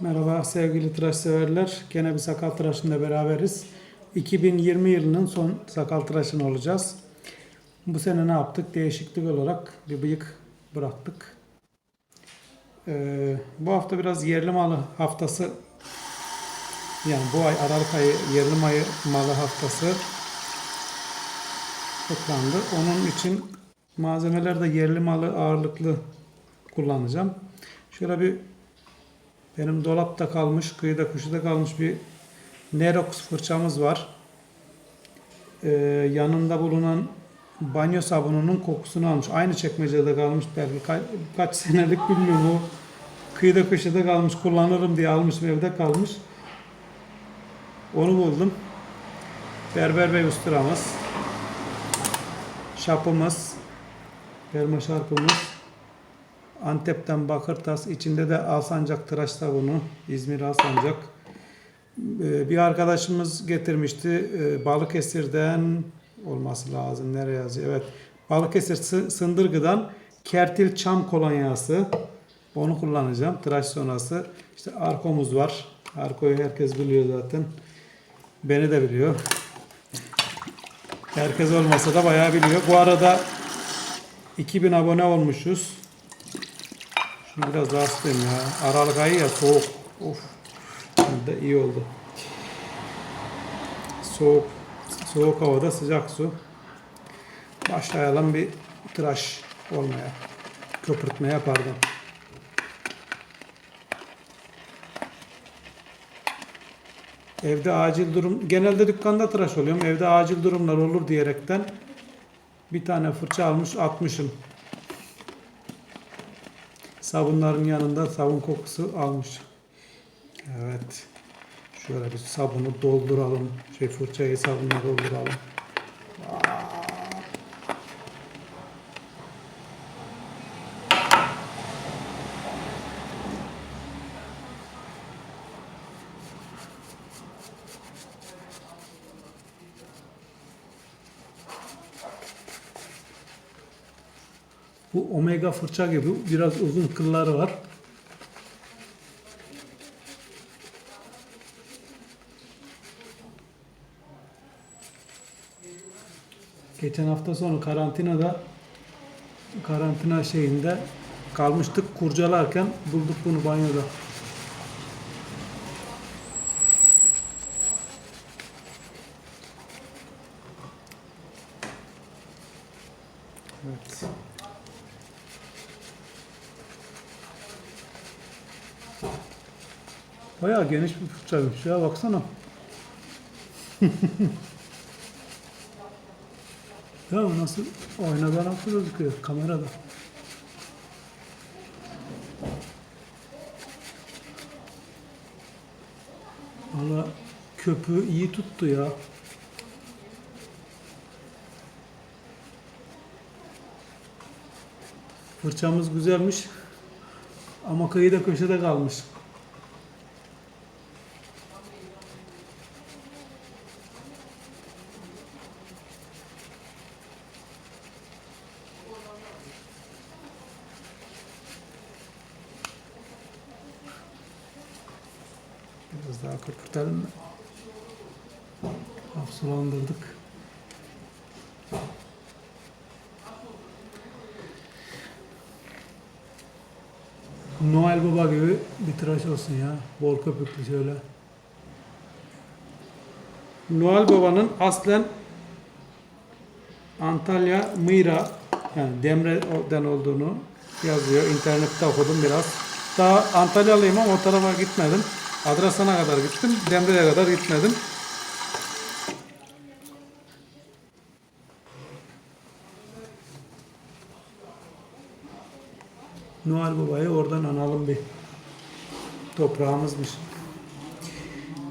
Merhaba sevgili tıraş severler. Gene bir sakal tıraşında beraberiz. 2020 yılının son sakal tıraşını olacağız. Bu sene ne yaptık? Değişiklik olarak bir bıyık bıraktık. Ee, bu hafta biraz yerli malı haftası yani bu ay Aralık ayı yerli malı, malı haftası kutlandı. Onun için malzemeler de yerli malı ağırlıklı kullanacağım. Şöyle bir benim dolapta kalmış, kıyıda köşede kalmış bir Nerox fırçamız var. Ee, yanında bulunan banyo sabununun kokusunu almış. Aynı çekmecede kalmış belki ka- kaç senelik bilmiyorum o. Kıyıda köşede kalmış, kullanırım diye almışım evde kalmış. Onu buldum. Berber Bey usturamız. Şapımız. Perma şarpımız. Antep'ten Bakırtas, içinde de Alsancak tıraş sabunu, İzmir Alsancak. Ee, Bir arkadaşımız getirmişti Ee, Balıkesir'den olması lazım. Nereye yazıyor? Evet. Balıkesir Sı- Sındırgı'dan Kertil Çam kolonyası. Onu kullanacağım tıraş sonrası. İşte arkomuz var. Arkoyu herkes biliyor zaten. Beni de biliyor. Herkes olmasa da bayağı biliyor. Bu arada 2000 abone olmuşuz. Biraz daha ya. Aralık ayı ya soğuk. Of. Şimdi iyi oldu. Soğuk. Soğuk havada sıcak su. Başlayalım bir tıraş olmaya. Köpürtmeye pardon. Evde acil durum, genelde dükkanda tıraş oluyorum. Evde acil durumlar olur diyerekten bir tane fırça almış atmışım. Sabunların yanında sabun kokusu almış. Evet. Şöyle bir sabunu dolduralım. Şey fırçayı sabunla dolduralım. Bu omega fırça gibi biraz uzun kılları var. Geçen hafta sonu karantinada karantina şeyinde kalmıştık kurcalarken bulduk bunu banyoda. Evet. Bayağı geniş bir fırçaymış ya baksana. ya nasıl aynadan nasıl gözüküyor kamerada. Valla köpüğü iyi tuttu ya. Fırçamız güzelmiş. Ama kıyıda köşede kalmış. Hafif sulandırdık. Noel Baba gibi bir tıraş olsun ya. Bol köpüklü şöyle. Noel Baba'nın aslen Antalya Mıyra yani Demre'den olduğunu yazıyor. İnternette okudum biraz. Daha Antalyalıyım ama o tarafa gitmedim. Adrasan'a kadar gittim. Demre'ye kadar gitmedim. Noel Baba'yı oradan analım bir. Toprağımızmış.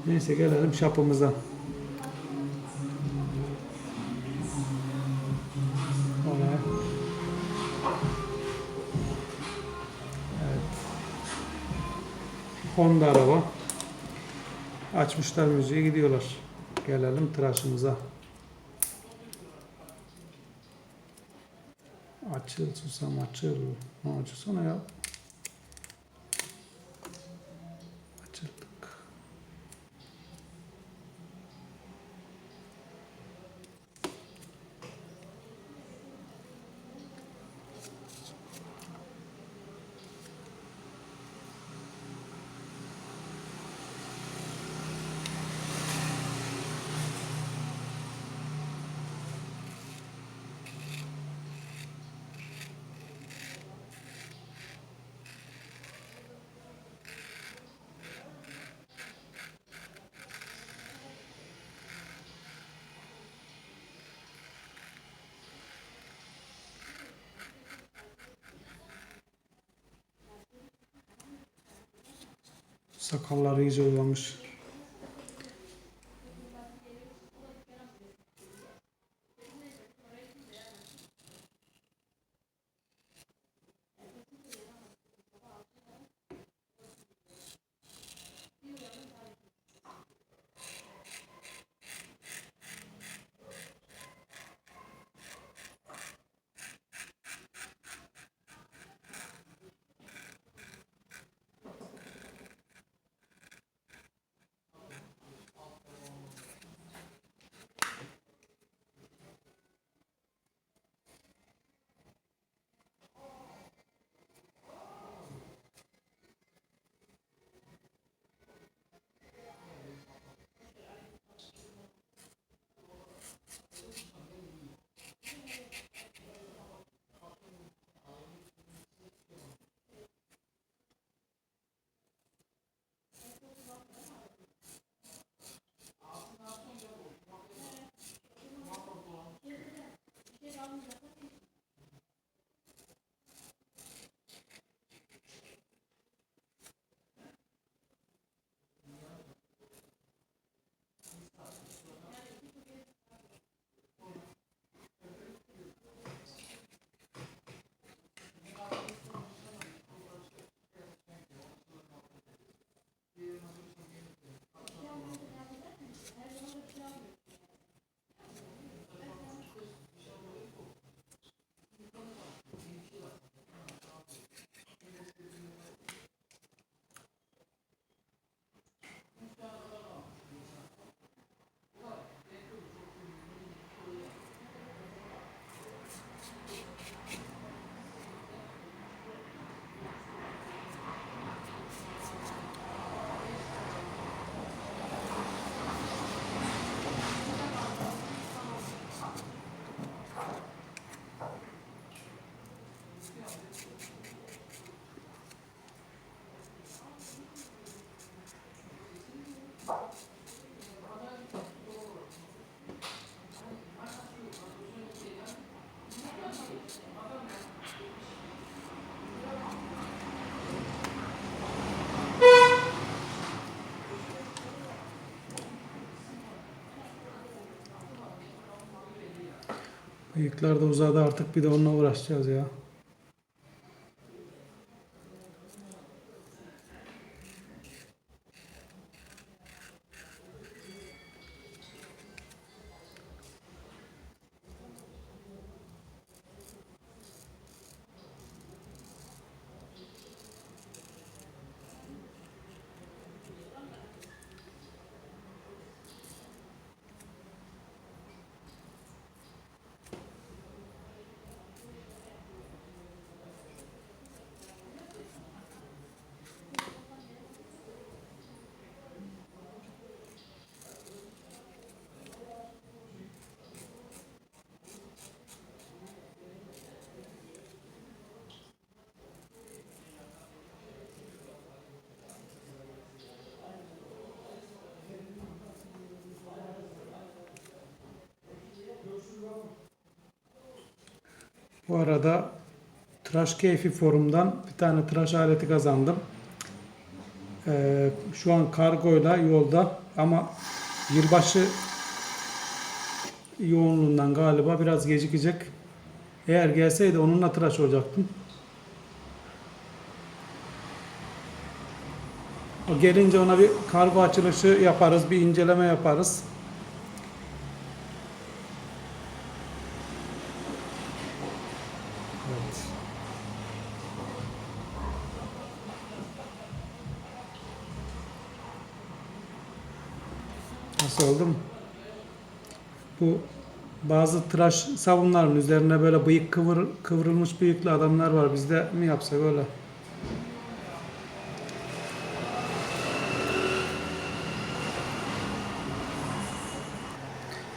Neyse gelelim şapımıza. Evet. Honda araba. Açmışlar müziği gidiyorlar. Gelelim tıraşımıza. Açıl susam açıl. Ha, açılsana ya. Sakalları iyice uzamış. Bıyıklar da uzadı artık bir de onunla uğraşacağız ya. Bu arada Tıraş Keyfi Forum'dan bir tane tıraş aleti kazandım. Ee, şu an kargoyla yolda ama yılbaşı yoğunluğundan galiba biraz gecikecek. Eğer gelseydi onunla tıraş olacaktım. O gelince ona bir kargo açılışı yaparız, bir inceleme yaparız. Nasıl oldu mu? Bu bazı tıraş sabunların üzerine böyle bıyık kıvır, kıvrılmış bıyıklı adamlar var. Biz de mi yapsak öyle?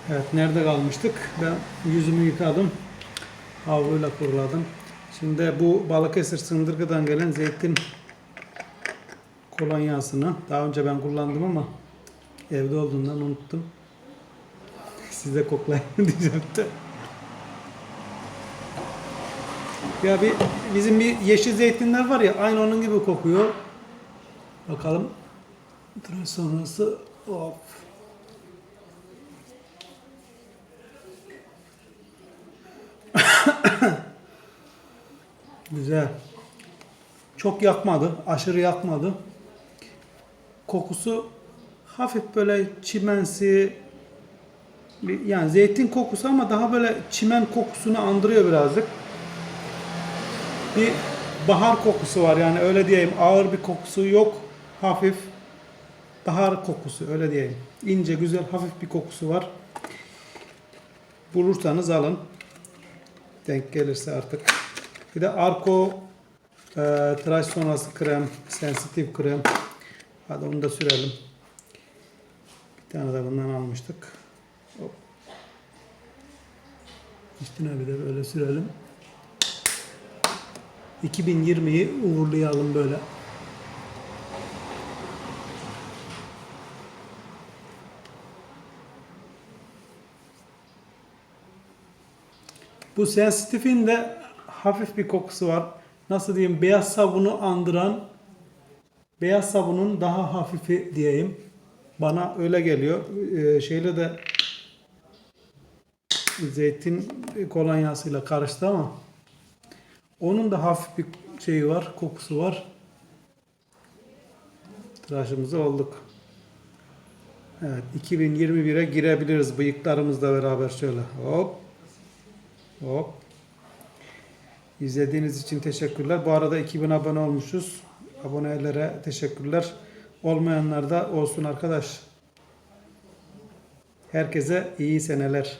Evet, nerede kalmıştık? Ben yüzümü yıkadım. Havluyla kuruladım. Şimdi bu Balıkesir Sındırgı'dan gelen zeytin kolonyasını daha önce ben kullandım ama evde olduğundan unuttum. Koklayın diyeceğim de. Ya bir bizim bir yeşil zeytinler var ya aynı onun gibi kokuyor. Bakalım sonrası hop. Güzel. Çok yakmadı, aşırı yakmadı. Kokusu hafif böyle çimensi, yani zeytin kokusu ama daha böyle çimen kokusunu andırıyor birazcık. Bir bahar kokusu var yani öyle diyeyim. Ağır bir kokusu yok. Hafif bahar kokusu öyle diyeyim. İnce güzel hafif bir kokusu var. Bulursanız alın. Denk gelirse artık. Bir de Arko e, tıraş sonrası krem, sensitif krem. Hadi onu da sürelim. Bir tane de bundan almıştık. Hop. Üstüne bir de böyle sürelim. 2020'yi uğurlayalım böyle. Bu sensitifin de hafif bir kokusu var. Nasıl diyeyim beyaz sabunu andıran beyaz sabunun daha hafifi diyeyim. Bana öyle geliyor. Ee, şeyle de zeytin kolonyasıyla karıştı ama onun da hafif bir şeyi var, kokusu var. Tıraşımızı olduk. Evet, 2021'e girebiliriz bıyıklarımızla beraber şöyle. Hop. Hop. İzlediğiniz için teşekkürler. Bu arada 2000 abone olmuşuz. Abonelere teşekkürler. Olmayanlar da olsun arkadaş. Herkese iyi seneler.